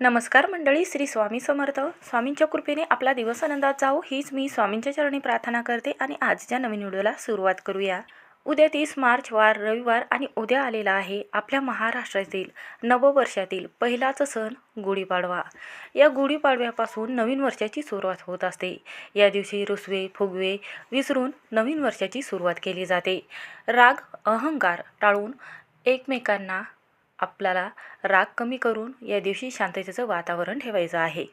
नमस्कार मंडळी श्री स्वामी समर्थ. स्वामींच्या कृपेने आपला दिवस आनंदात जावो हीच मी स्वामींच्या चरणी प्रार्थना करते आणि आजच्या नवीन व्हिडिओला सुरुवात करूया. उद्या तीस मार्च वार रविवार आणि उद्या आलेला आहे आपल्या महाराष्ट्रातील नववर्षातील पहिलाच सण गुढीपाडवा. या गुढीपाडव्यापासून नवीन वर्षाची सुरुवात होत असते. या दिवशी रुसवे फुगवे विसरून नवीन वर्षाची सुरुवात केली जाते. राग अहंकार टाळून एकमेकांना आपल्याला राग कमी करून या दिवशी शांततेचं वातावरण ठेवायचं आहे.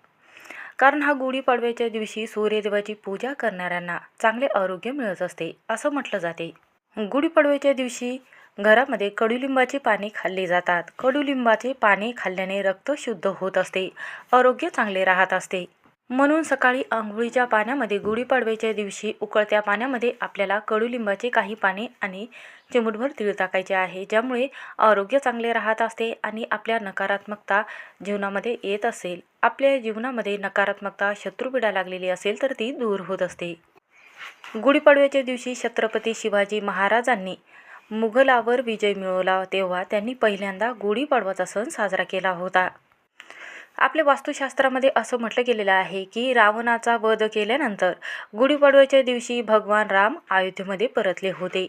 कारण हा गुढीपाडव्याच्या दिवशी सूर्यदेवाची पूजा करणाऱ्यांना चांगले आरोग्य मिळत असते असं म्हटलं जाते. गुढीपाडव्याच्या दिवशी घरामध्ये कडुलिंबाची पाने खाल्ले जातात. कडुलिंबाचे पाने खाल्ल्याने रक्त शुद्ध होत असते आरोग्य चांगले राहत असते. म्हणून सकाळी आंघोळीच्या पाण्यामध्ये गुढीपाडव्याच्या दिवशी उकळत्या पाण्यामध्ये आपल्याला कडुलिंबाचे काही पाने आणि चिमूटभर तीळ टाकायचे आहे ज्यामुळे आरोग्य चांगले राहत असते आणि आपल्या नकारात्मकता जीवनामध्ये येत असेल. आपल्या जीवनामध्ये नकारात्मकता शत्रुपीडा लागलेली असेल तर ती दूर होत असते. गुढीपाडव्याच्या दिवशी छत्रपती शिवाजी महाराजांनी मुघलावर विजय मिळवला तेव्हा त्यांनी पहिल्यांदा गुढीपाडवाचा सण साजरा केला होता. आपल्या वास्तुशास्त्रामध्ये असं म्हटलं गेलेलं आहे की रावणाचा वध केल्यानंतर गुढीपाडव्याच्या दिवशी भगवान राम अयोध्येमध्ये परतले होते.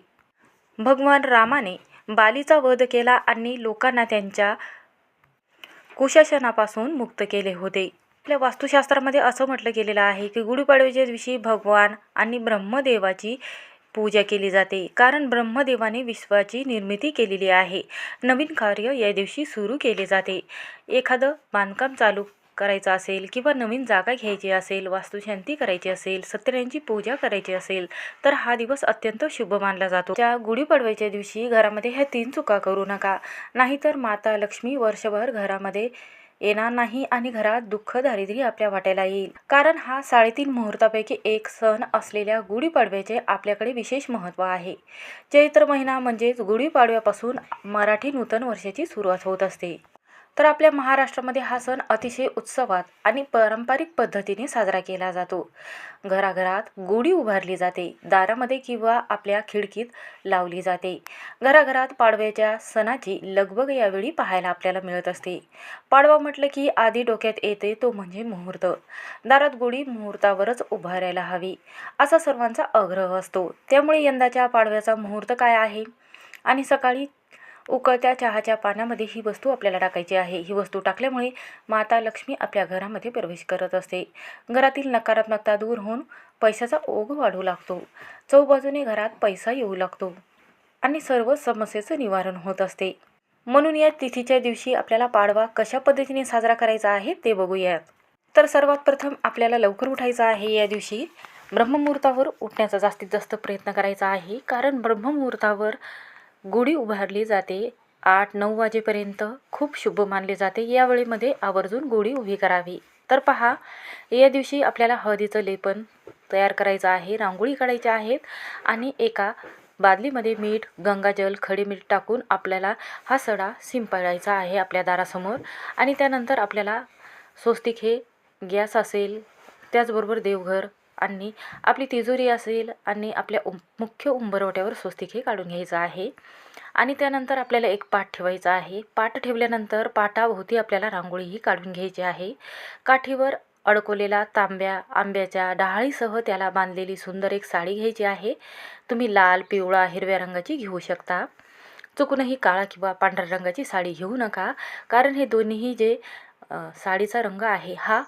भगवान रामाने बालीचा वध केला आणि लोकांना त्यांच्या कुशासनापासून मुक्त केले होते. आपल्या वास्तुशास्त्रामध्ये असं म्हटलं गेलेलं आहे की गुढीपाडव्याच्या दिवशी भगवान आणि ब्रह्मदेवाची पूजा केली जाते. कारण ब्रह्मदेवाने विश्वाची निर्मिती केलेली आहे. नवीन कार्य या दिवशी सुरू केले जाते. एखादं बांधकाम चालू करायचं असेल किंवा नवीन जागा घ्यायची असेल वास्तुशांती करायची असेल सत्यनारायणची पूजा करायची असेल तर हा दिवस अत्यंत शुभ मानला जातो. त्या गुढीपाडव्याच्या दिवशी घरामध्ये ह्या तीन चुका करू नका. नाहीतर माता लक्ष्मी वर्षभर घरामध्ये येणार नाही आणि घरात दुःख दारिद्र्य आपल्या वाट्याला येईल. कारण हा साडेतीन मुहूर्तापैकी एक सण असलेल्या गुढीपाडव्याचे आपल्याकडे विशेष महत्त्व आहे. चैत्र महिना म्हणजेच गुढीपाडव्यापासून मराठी नूतन वर्षाची सुरुवात होत असते. तर आपल्या महाराष्ट्रामध्ये हा सण अतिशय उत्सवात आणि पारंपरिक पद्धतीने साजरा केला जातो. घराघरात गुढी उभारली जाते दारामध्ये किंवा आपल्या खिडकीत लावली जाते. घराघरात पाडव्याच्या सणाची लगबग यावेळी पाहायला आपल्याला मिळत असते. पाडवा म्हटलं की आधी डोक्यात येते तो म्हणजे मुहूर्त. दारात गुढी मुहूर्तावरच उभारायला हवी. असा सर्वांचा आग्रह असतो. त्यामुळे यंदाच्या पाडव्याचा मुहूर्त काय आहे? आणि सकाळी उकळत्या चहाच्या पानामध्ये ही वस्तू आपल्याला टाकायची आहे. ही वस्तू टाकल्यामुळे माता लक्ष्मी आपल्या घरामध्ये प्रवेश करत असते. घरातील नकारात्मकता दूर होऊन पैशाचा ओघ वाढू लागतो. चौबाजूने घरात पैसा येऊ लागतो आणि सर्व समस्येचं निवारण होत असते. म्हणून या तिथीच्या दिवशी आपल्याला पाडवा कशा पद्धतीने साजरा करायचा आहे ते बघूयात. तर सर्वात प्रथम आपल्याला लवकर उठायचं आहे. या दिवशी ब्रह्ममुहूर्तावर उठण्याचा जास्तीत जास्त प्रयत्न करायचा आहे. कारण ब्रह्ममुहूर्तावर गुढी उभारली जाते. आठ नऊ वाजेपर्यंत खूप शुभ मानले जाते. या वेळेमध्ये आवर्जून गुढी उभी करावी. तर पहा या दिवशी आपल्याला हळदीचं लेपन तयार करायचं आहे रांगोळी काढायच्या आहेत आणि एका बादलीमध्ये मीठ गंगाजल खडे मीठ टाकून आपल्याला हा सडा शिंपडायचा आहे आपल्या दारासमोर आणि त्यानंतर आपल्याला स्वस्तिक हे गॅस असेल त्याचबरोबर देवघर आणि आपली तिजोरी असेल आणि आपल्या उं मुख्य उंबरवट्यावर स्वस्तिक हे काढून घ्यायचं आहे. आणि त्यानंतर आपल्याला एक पाठ ठेवायचा आहे. पाठ ठेवल्यानंतर पाटाभोवती आपल्याला रांगोळीही काढून घ्यायची आहे. काठीवर अडकवलेला तांब्या आंब्याच्या डहाळीसह त्याला बांधलेली सुंदर एक साडी घ्यायची आहे. तुम्ही लाल पिवळा हिरव्या रंगाची घेऊ शकता. चुकूनही काळा किंवा पांढऱ्या रंगाची साडी घेऊ नका. कारण हे दोन्हीही जे साडीचा रंग आहे हा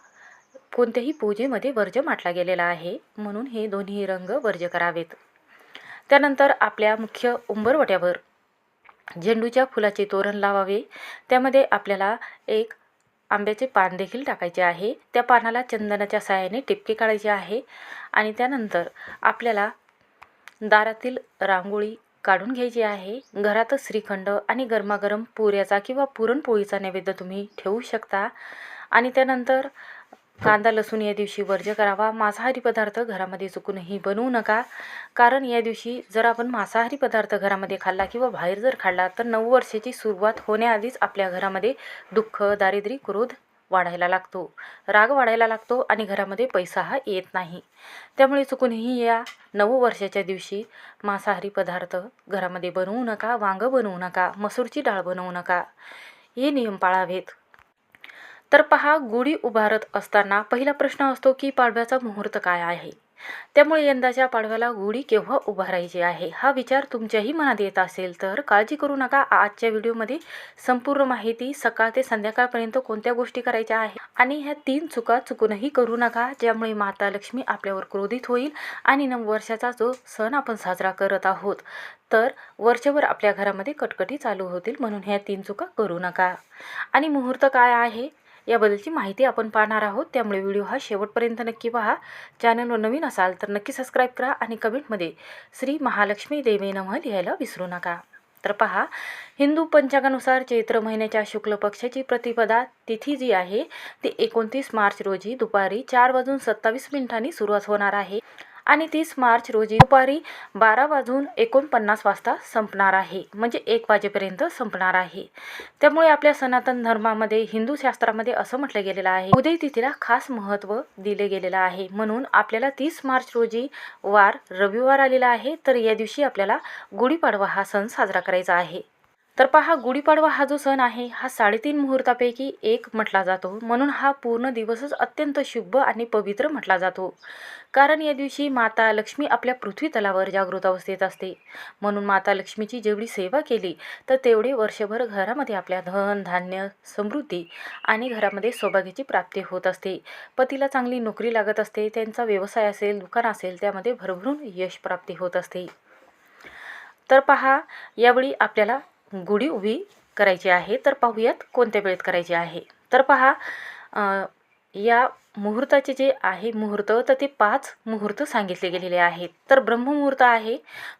कोणत्याही पूजेमध्ये वर्ज्य माटला गेलेला आहे म्हणून हे दोन्ही रंग वर्ज्य करावेत. त्यानंतर आपल्या मुख्य उंबरवट्यावर झेंडूच्या फुलाचे तोरण लावावे. त्यामध्ये आपल्याला एक आंब्याचे पान देखील टाकायचे आहे. त्या पानाला चंदनाच्या साहाय्याने टिपके काढायचे आहे. आणि त्यानंतर आपल्याला दारातील रांगोळी काढून घ्यायची आहे. घरातच श्रीखंड आणि गरमागरम पुऱ्याचा किंवा पुरणपोळीचा नैवेद्य तुम्ही ठेवू शकता. आणि त्यानंतर कांदा लसूण या दिवशी वर्ज्य करावा. मांसाहारी पदार्थ घरामध्ये चुकूनही बनवू नका. कारण या दिवशी जर आपण मांसाहारी पदार्थ घरामध्ये खाल्ला किंवा बाहेर जर खाल्ला तर नऊ वर्षाची सुरुवात होण्याआधीच आपल्या घरामध्ये दुःख दारिद्र्य क्रोध वाढायला लागतो. राग वाढायला लागतो आणि घरामध्ये पैसा हा येत नाही. त्यामुळे चुकूनही या नऊ वर्षाच्या दिवशी मांसाहारी पदार्थ घरामध्ये बनवू नका वांगं बनवू नका मसूरची डाळ बनवू नका. हे नियम पाळावेत. तर पहा गुढी उभारत असताना पहिला प्रश्न असतो की पाडव्याचा मुहूर्त काय आहे? त्यामुळे यंदाच्या पाडव्याला गुढी केव्हा उभारायची आहे? हा विचार तुमच्याही मनात येत असेल तर काळजी करू नका. आजच्या व्हिडिओमध्ये संपूर्ण माहिती सकाळ ते संध्याकाळपर्यंत कोणत्या गोष्टी करायच्या आहे? आणि ह्या तीन चुका चुकूनही करू नका ज्यामुळे माता लक्ष्मी आपल्यावर क्रोधित होईल आणि नववर्षाचा जो सण आपण साजरा करत आहोत तर वर्षभर आपल्या घरामध्ये कटकटी चालू होतील म्हणून ह्या तीन चुका करू नका. आणि मुहूर्त काय आहे? याबद्दलची माहिती आपण पाहणार आहोत. त्यामुळे व्हिडिओ हा शेवटपर्यंत नक्की पहा. चॅनलवर नवीन असाल तर नक्की सबस्क्राईब करा आणि कमेंटमध्ये श्री महालक्ष्मी देवी नमः लिहायला विसरू नका. तर पहा हिंदू पंचांगानुसार चैत्र महिन्याच्या शुक्ल पक्षाची प्रतिपदा तिथी जी आहे ती एकोणतीस मार्च रोजी दुपारी चार वाजून सत्तावीस मिनिटांनी सुरुवात होणार आहे. आणि तीस मार्च रोजी दुपारी बारा वाजून एकोणपन्नास वाजता संपणार आहे. म्हणजे एक वाजेपर्यंत संपणार आहे. त्यामुळे आपल्या सनातन धर्मामध्ये हिंदू शास्त्रामध्ये असं म्हटलं गेलेलं आहे उदय तिथीला खास महत्त्व दिले गेलेलं आहे. म्हणून आपल्याला तीस मार्च रोजी वार रविवार आलेला आहे तर या दिवशी आपल्याला गुढीपाडवा हा सण साजरा करायचा आहे. तर पहा गुढीपाडवा हा जो सण आहे हा साडेतीन मुहूर्तापैकी एक म्हटला जातो. म्हणून हा पूर्ण दिवसच अत्यंत शुभ आणि पवित्र म्हटला जातो. कारण या दिवशी माता लक्ष्मी आपल्या पृथ्वी तलावर जागृत अवस्थेत असते. म्हणून माता लक्ष्मीची जेवढी सेवा केली तर तेवढे वर्षभर घरामध्ये आपल्या धन धान्य समृद्धी आणि घरामध्ये सौभाग्याची प्राप्ती होत असते. पतीला चांगली नोकरी लागत असते त्यांचा व्यवसाय असेल दुकान असेल त्यामध्ये भरभरून यश प्राप्ती होत असते. तर पहा यावेळी आपल्याला गुढी उभी करायची आहे. तर पाहूयात कोणत्या वेळेत करायची आहे. तर पहा या मुहूर्ताचे जे आहे मुहूर्त तर ते पाच मुहूर्त सांगितले गेलेले आहेत. तर ब्रह्ममुहूर्त आहे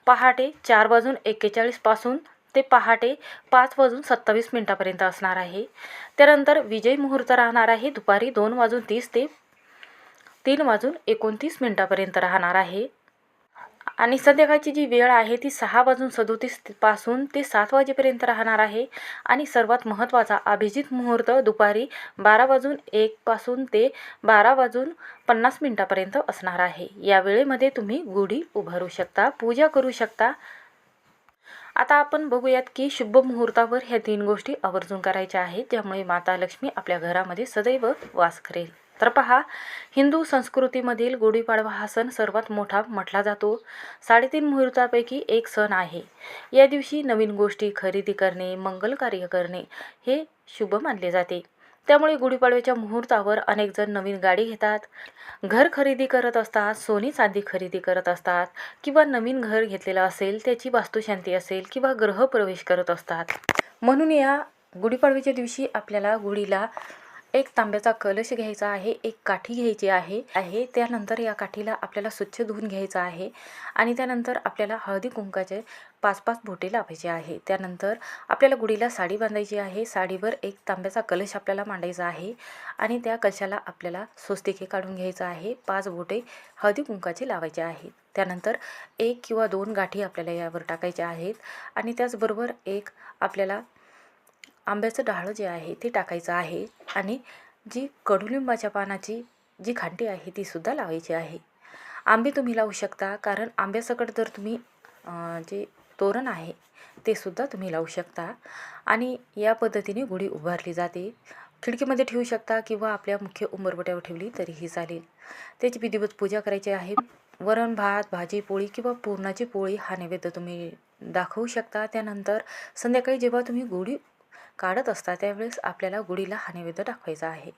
पहाटे चार वाजून एक्केचाळीसपासून ते पहाटे पाच वाजून सत्तावीस मिनटापर्यंत असणार आहे. त्यानंतर विजय मुहूर्त राहणार आहे दुपारी दोन वाजून तीस ते तीन वाजून एकोणतीस मिनटापर्यंत राहणार आहे. आणि संध्याकाळची जी वेळ आहे ती सहा वाजून सदोतीसपासून ते सात वाजेपर्यंत राहणार आहे. आणि सर्वात महत्त्वाचा अभिजित मुहूर्त दुपारी बारा वाजून एकपासून ते बारा वाजून पन्नास मिनटापर्यंत असणार आहे. या वेळेमध्ये तुम्ही गुढी उभारू शकता पूजा करू शकता. आता आपण बघूयात की शुभ मुहूर्तावर ह्या तीन गोष्टी आवर्जून करायच्या आहेत ज्यामुळे माता लक्ष्मी आपल्या घरामध्ये सदैव वास करेल. तर पहा हिंदू संस्कृतीमधील गुढीपाडवा हा सण सर्वात मोठा म्हटला जातो. साडेतीन मुहूर्तापैकी एक सण आहे. या दिवशी नवीन गोष्टी खरेदी करणे मंगल कार्य करणे हे शुभ मानले जाते. त्यामुळे गुढीपाडव्याच्या मुहूर्तावर अनेकजण नवीन गाडी घेतात. घर खरेदी करत असतात सोनी चांदी खरेदी करत असतात किंवा नवीन घर घेतलेलं असेल त्याची वास्तुशांती असेल किंवा ग्रहप्रवेश करत असतात. म्हणून या गुढीपाडव्याच्या दिवशी आपल्याला गुढीला एक तांब्याचा कलश घ्यायचा आहे एक काठी घ्यायची आहे आहे. त्यानंतर या काठीला आपल्याला स्वच्छ धुवून घ्यायचं आहे आणि त्यानंतर आपल्याला हळदी कुंकाचे पाच पाच बोटे लावायचे आहे. त्यानंतर आपल्याला गुढीला साडी बांधायची आहे. साडीवर एक तांब्याचा कलश आपल्याला मांडायचा आहे आणि त्या कलशाला आपल्याला स्वस्तिके काढून घ्यायचं आहे. पाच बोटे हळदी कुंकाचे लावायचे आहेत. त्यानंतर एक किंवा दोन गाठी आपल्याला यावर टाकायच्या आहेत आणि त्याचबरोबर एक आपल्याला आंब्याचं डाळं जे आहे ते टाकायचं आहे आणि जी कडुलिंबाच्या पानाची जी खांटी आहे तीसुद्धा लावायची आहे. आंबे तुम्ही लावू शकता कारण आंब्यासकट जर तुम्ही जे तोरण आहे ते सुद्धा तुम्ही लावू शकता आणि या पद्धतीने गुढी उभारली जाते. खिडकीमध्ये ठेवू शकता किंवा आपल्या मुख्य उंबरवट्यावर ठेवली तरीही चालेल. त्याची विधिवत पूजा करायची आहे. वरण भात भाजी पोळी किंवा पुरणाची पोळी हा नैवेद्य तुम्ही दाखवू शकता. त्यानंतर संध्याकाळी जेव्हा तुम्ही गुढी काढत असता त्यावेळेस आपल्याला गुढीला हा नैवेद्य दाखवायचा आहे.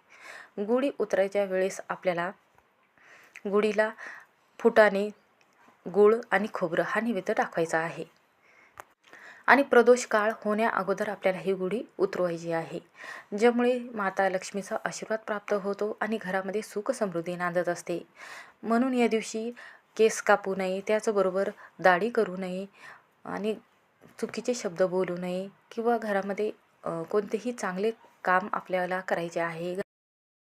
गुढी उतरायच्या वेळेस आपल्याला गुढीला फुटाने गुळ आणि खोबरं हा नैवेद्य दाखवायचा आहे. आणि प्रदोष काळ होण्या अगोदर आपल्याला ही गुढी उतरवायची आहे. ज्यामुळे माता लक्ष्मीचा आशीर्वाद प्राप्त होतो आणि घरामध्ये सुख समृद्धी नांदत असते. म्हणून या दिवशी केस कापू नये त्याचबरोबर दाढी करू नये आणि चुकीचे शब्द बोलू नये किंवा घरामध्ये कोणतेही चांगले काम आपल्याला करायचे आहे.